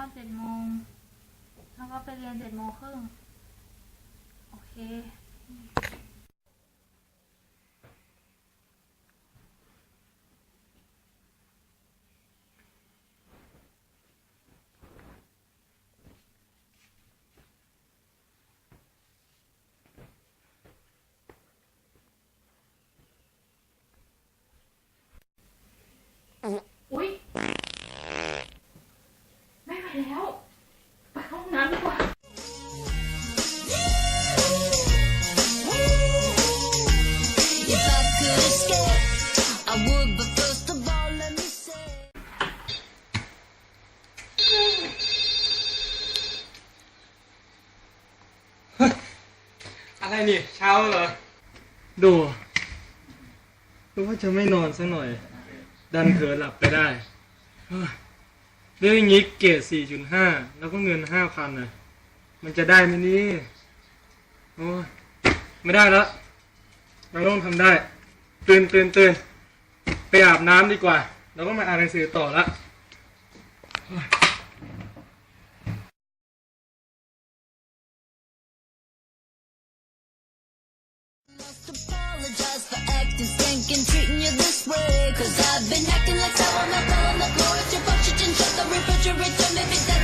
เข้าเจ็ดโมงแล้วก็ไปเรียนเจ็ดโมงครึ่งโอเค อะไรนี่เช้าเหรอ ดูดูว่าจะไม่นอนสักหน่อย ดันเผลอหลับไปได้เฮ้ยเรื่องย่างนี้เกรด4.5 แล้วก็เงิน 5,000น่ะ มันจะได้ไหมนี่โอ้ไม่ได้แล้วเราต้องทำได้ตื่นตื่นตื่น ไปอาบน้ำดีกว่า แล้วก็มาอ่านหนังสือต่อละเ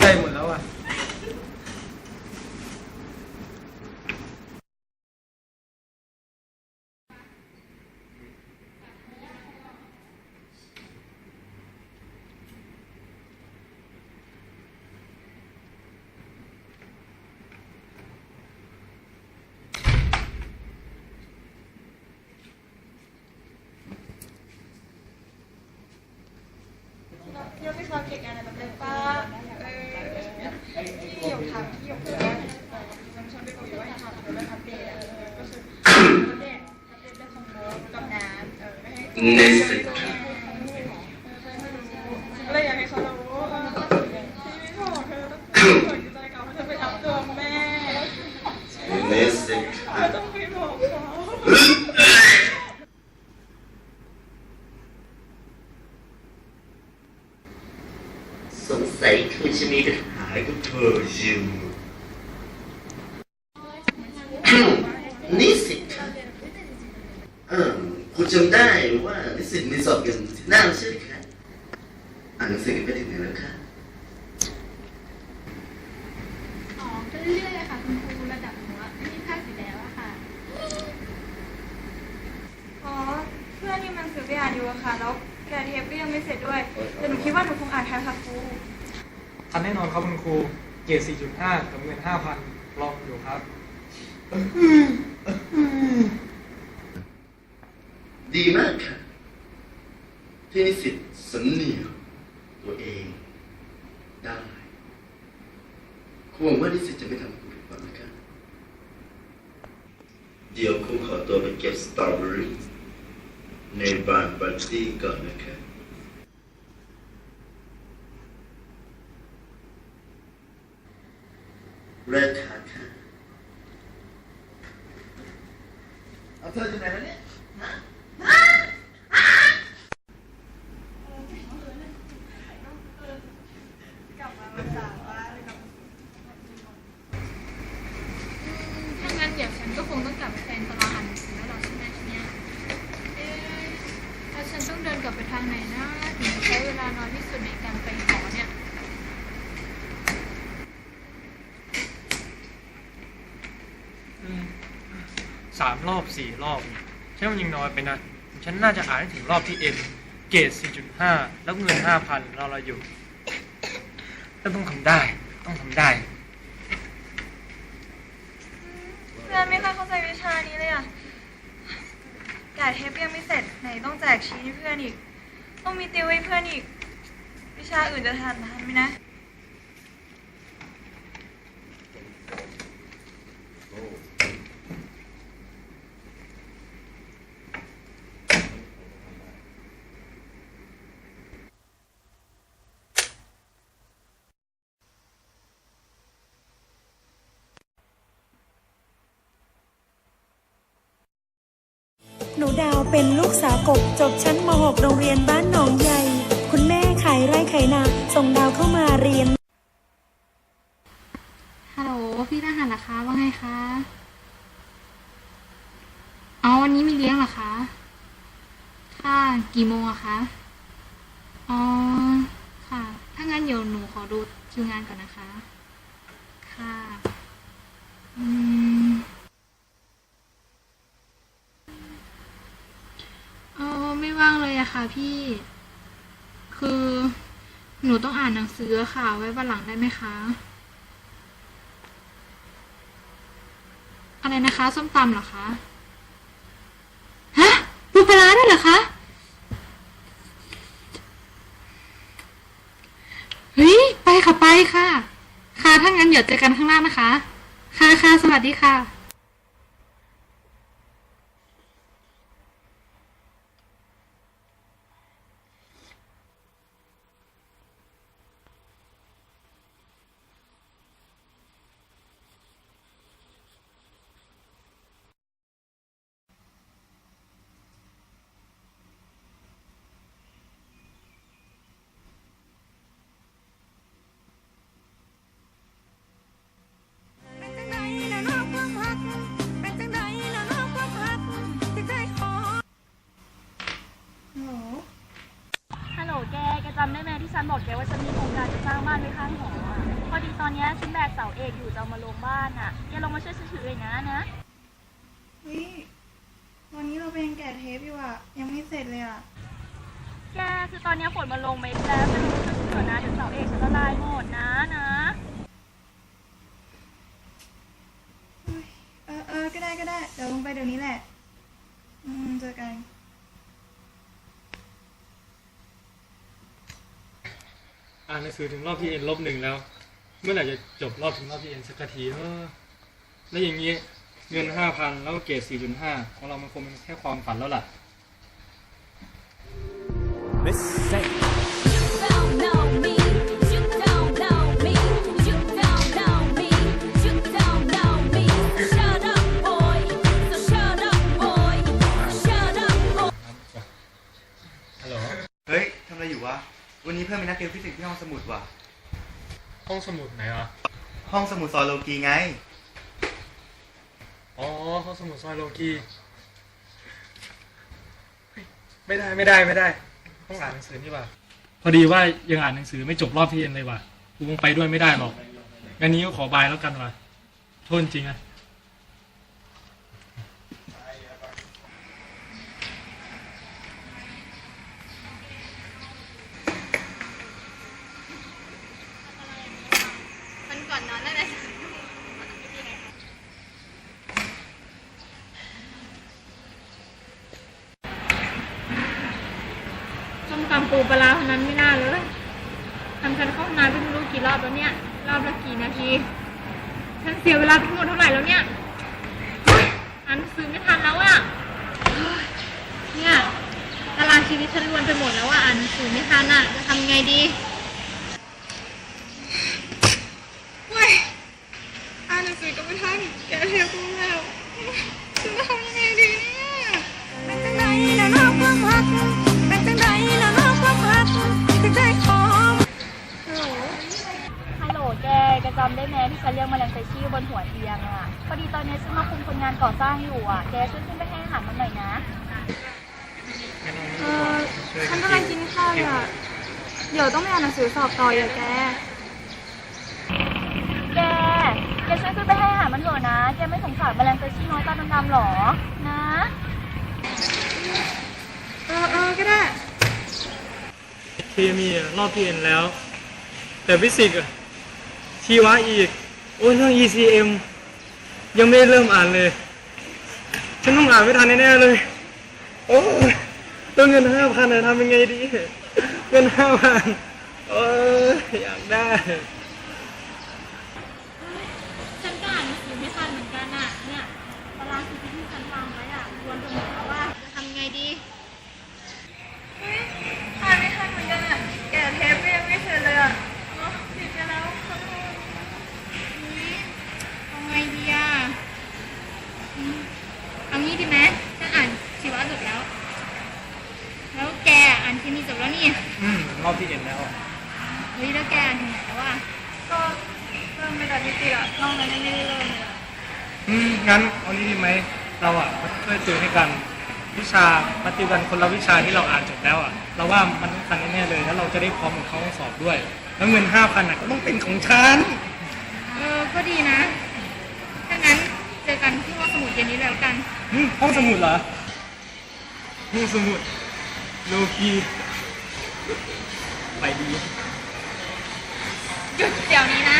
ใจหมดแล้วอะ nascent ค่ะ แล้วแกเทปก็ยังไม่เสร็จด้วย แต่หนูคิดว่าหนูคงอ่านทันค่ะครูทันแน่นอนครับคุณครู เกรด4.5กับเงิน5,000ลองอยู่ครับ ดีมากค่ะ ที่นิสิตสำเนียตัวเองได้ครูหวังว่านิสิตจะไม่ทำคุณผิดหวังนะคะเดี๋ยวครูขอตัวไปเก็บสตรอเบอรี่ ในบานปาร์ตี้ก่อนนะครับ เริ่มค่ะค่ะเอาเธออยู่ไหนแล้วเนี่ย กลับมาวันเสาร์ว่าเลยกลับมา ถ้างั้นเดี๋ยวฉันก็คงต้องกลับไปแทนตารางอ่านหนังสือแล้วหรอใช่ไหมทีเนี้ยเอ๊ะแล้วฉันต้องเดินกลับไปทางไหนนะถึงจะใช้เวลาน้อยที่สุดในการไปหอเนี่ย สามรอบสี่รอบเนี่ยฉันว่ามันยังน้อยไปนะ ฉันน่าจะอ่านให้ถึงรอบที่เอ็นเกรด4.5แล้วเงิน5,000เราเราอยู่แล้วต้องทำได้ ต้องทำได้เพื่อนไม่ค่อยเข้าใจวิชานี้เลยอะแกะเทปยังไม่เสร็จไหนต้องแจกชีทให้เพื่อนอีก ต้องมีติวให้เพื่อนอีก วิชาอื่นจะทันทันไหมนะ นูดาวเป็นลูกสาวกบจบชั้นม .6 โรงเรียนบ้านหนองใหญ่ คุณแม่ขายไร่ขายนาส่งดาวเข้ามาเรียน ฮัลโหลพี่ทหารเหรอคะว่าไงคะอ๋อวันนี้มีเลี้ยงเหรอคะ ค่ะกี่โมงอะคะ อ๋อ ค่ะ ถ้างั้นเดี๋ยวหนูขอดูคิวงานก่อนนะคะ ค่ะ อืมเออ ไม่ว่างเลยอะค่ะพี่ คือหนูต้องอ่านหนังสือค่ะ ไว้วันหลังได้ไหมคะ อะไรนะคะ ส้มตำเหรอคะฮะปูปลาร้าด้วยเหรอคะเฮ้ยไปค่ะไปค่ะ ค่ะถ้างั้นเดี๋ยวเจอกันข้างล่างนะคะ ค่ะค่ะสวัสดีค่ะ มาลงเม็ดแล้วจะลงมาช่วยฉันถือนะเดี๋ยวเสาเอกฉันละลายหมดนะนะเฮ้ยเออเออก็ได้ก็ได้ เดี๋ยวลงไปเดี๋ยวนี้แหละ อืมเจอกัน อ่านหนังสือถึงรอบที่เอ็นลบหนึ่งแล้ว เมื่อไหร่จะจบรอบถึงรอบที่เอ็นสักทีเออแล้วอย่างนี้เงิน5,000แล้วก็เกรด4.5ของเรามันคงเป็นแค่ความฝันแล้วล่ะ don't อะไรอยู่วะ วันนี้เพื่อนมีนัดเรียนฟิสิกส์ที่ห้องสมุดว่ะ ห้องสมุดไหนอะ ห้องสมุดซอยโลกีไง อ๋อ ห้องสมุดซอยโลกีเฮ้ยไม่ได้ไม่ได้ไม่ได้ ต้องอ่านหนังสือนี่ว่ะพอดีว่ายังอ่านหนังสือไม่จบรอบที่เอ็นเลยว่ะกูคงไปด้วยไม่ได้หรอกงั้นนี้ก็ขอบายแล้วกันว่ะ โทษจริงอะ ปูปลาร้าคนนั้นไม่น่าเลยทำฉันเข้าห้องน้ำไม่รู้กี่รอบแล้วเนี่ย รอบละกี่นาที ฉันเสียเวลาไปทั้งหมดเท่าไหร่แล้วเนี่ยอ่านซื้อไม่ทันแล้วอะเฮ้ยเนี่ยตารางชีวิตฉันรวนไปหมดแล้วอะอ่านหนังสือไม่ทันอะจะทำไงดี แกแกจำได้ไหมที่ฉันเลี้ยงแมลงไฟชี่บนหัวเตียงอะพอดีตอนนี้ฉันมาคุมคนงานก่อสร้างอยู่อะ แกช่วยขึ้นไปให้อาหารมันหน่อยนะ เออฉันกำลังกินข้าวอยู่อะเดี๋ยวต้องไปอ่านหนังสือสอบต่ออยู่แก แก แกช่วยขึ้นไปให้อาหารมันเถอะนะ แกไม่สงสารแมลงไฟชี่น้อยตาดำๆหรอ นะ เออเออก็ได้ เคมีอะรอบที่เอ็นแล้ว แต่ฟิสิกส์อะ ชีวะอีก โอ้ยเรื่อง ECM ยังไม่ได้เริ่มอ่านเลย ฉันต้องอ่านไม่ทันแน่ๆเลย โอ้ยต้องเงินห้าพันทำยังไงดี เงินห้าพันโอ้ยอยากได้ ฉันก็อ่านหนังสือไม่ทันเหมือนกันอะเนี่ยตารางชีวิตที่ฉันวางไว้อะรวนไปหมดแล้วว่าจะทำไงดี อ่านไม่ทันเหมือนกันอะแกะเทปก็ยังไม่เสร็จเลยอะเนาะผิดไปแล้วขอโทษ เอาไงดีอะอืมเอางี้ ดีไหมฉันอ่านชีวะจบแล้ว แล้วแกอ่านเคมีจบแล้วนี่อืมรอบที่เอ็นแล้วเฮ้ยแล้วแกอ่านถึงไหนแล้วอะก็เริ่มไม่ได้นิติอะนอกนั้นยังไม่ได้เริ่มเลยอะอืมงั้นเอานี้ดีไหมเราอะมาช่วยติวให้กันวิชาปฏิบัติคนละวิชาที่เราอ่านจบแล้วอะเราว่ามันต้องทันแน่ๆเลย แล้วเราจะได้พร้อมกับเขาสอบด้วย แล้วเงินห้าพันอะก็ต้องเป็นของฉันเออก็ดีนะ ถ้างั้นเจอกันที่ห้องสมุดเย็นนี้แล้วกันอืม ห้องสมุดเหรอห้องสมุดโลกีไปดีหยุดเดี๋ยวนี้นะ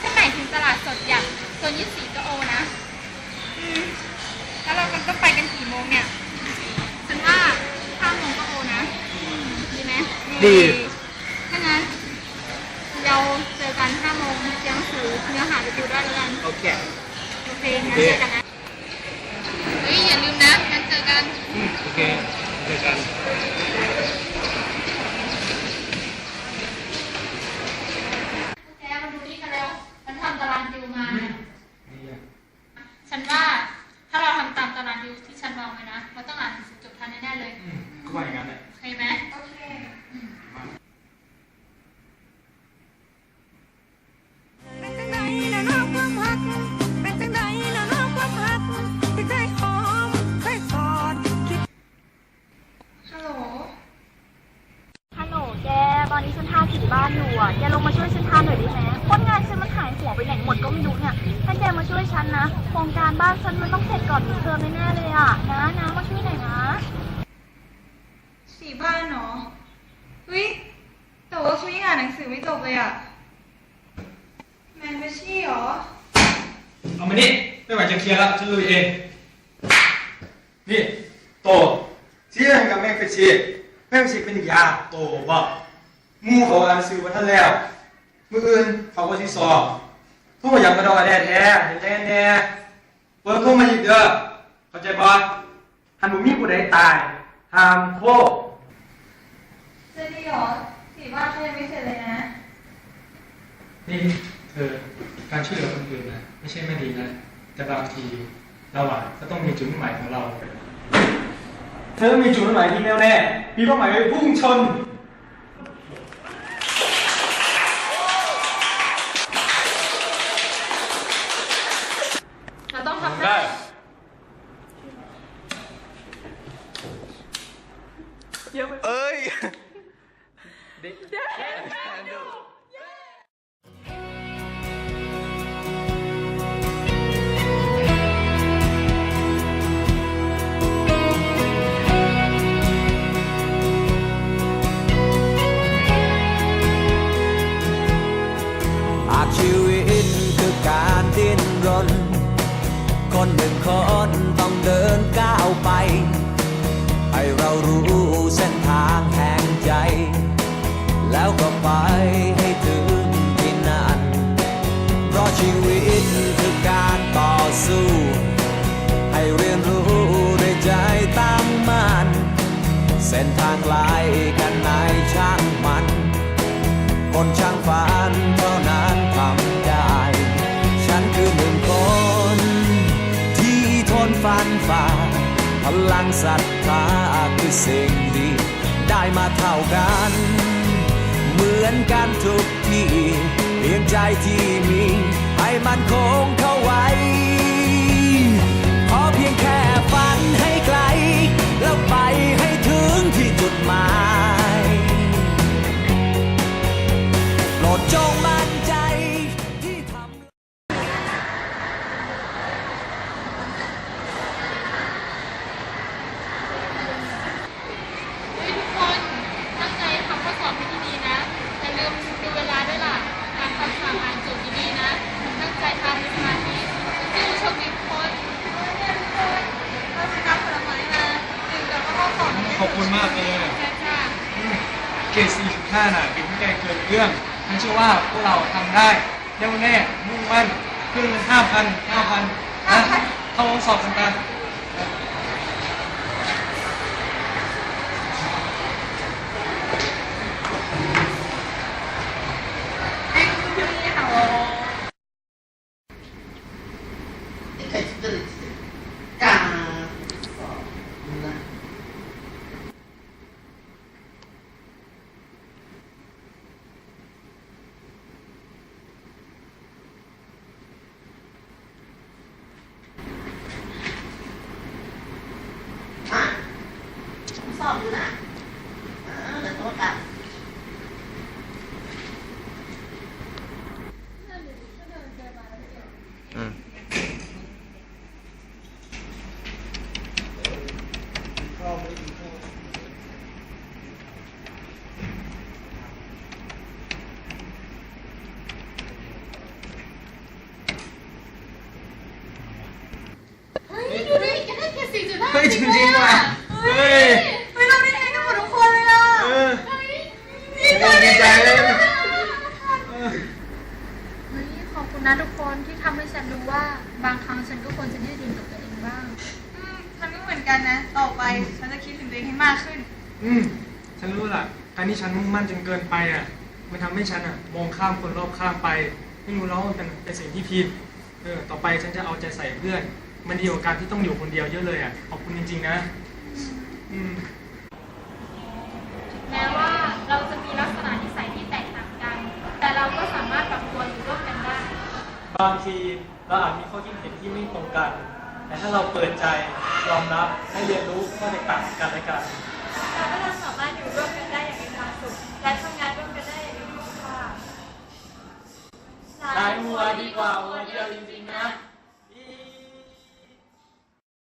ฉันหมายถึงตลาดสดอย่างโซนยี่สิบสี่ก็โอนะ อืม แล้วเราก็ไปกันกี่โมงเนี่ย ฉันว่าห้าโมงก็โอนะอืมดีไหมดี ถ้างั้น เราเจอกันห้าโมงเตรียมหนังสือเนื้อหาไปดูด้วยแล้วกัน โอเค โอเคงั้นเจอกันนะ เฮ้ย อย่าลืมนะ งั้นเจอกัน อื แม่งไปชีเป็นอีกยาโตบอกมูเขาอ่านสื่อมาท่านแล้วมืออื่นเขาก็ที่สอบทุกอย่างอยากมาดอแท้แท้เห็นแท้แท้เปิดโทรมาอีกเด้อเข้าใจบ่หันบุมีผู้ใดตายห้ามโทษจะดีเหรอสี่บ้านเขายังไม่เสร็จเลยนะ นี่เธอการช่วยเหลือคนอื่นนะไม่ใช่ไม่ดีนะ แต่บางทีเราอะก็ต้องมีจุดมุ่งหมายของเรา เธอมีจุดมุ่งหมายที่แน่วแเส้นทางไกลกันไหนช่างมัน คนช่างฝันเท่านั้นทำได้ ฉันคือหนึ่งคน ที่ทนฟันฝ่า พลังศรัทธาคือสิ่งดี ได้มาเท่ากัน เหมือนกันทุกที่เพียงใจที่มี ให้มันคงเข้าไว้ ขอเพียงแค่ มายโปรดจงมา ฉันมุ่งมั่นจนเกินไปอะมันทำให้ฉันอะมองข้ามคนรอบข้างไปไม่รู้แล้วว่ามันเป็นเป็นสิ่งที่ผิดเออต่อไปฉันจะเอาใจใส่เพื่อน มันดีกว่าการที่ต้องอยู่คนเดียวเยอะเลยอะขอบคุณจริง ๆ นะ อืมแม้ว่าเราจะมีลักษณะนิสัยที่แตกต่างกัน แต่เราก็สามารถปรับตัวอยู่ร่วมกันได้ บางทีเราอาจมีข้อคิดเห็นที่ไม่ตรงกัน แต่ถ้าเราเปิดใจยอมรับให้เรียนรู้ข้อแตกต่างกันและกันเราก็จะสามารถอยู่ร่วมกันได้อย่างมีความสุข และทำงานร่วมกันได้อย่าง มีคุณค่าใช้มัวดีกว่ามัวเดียวจริงๆนะ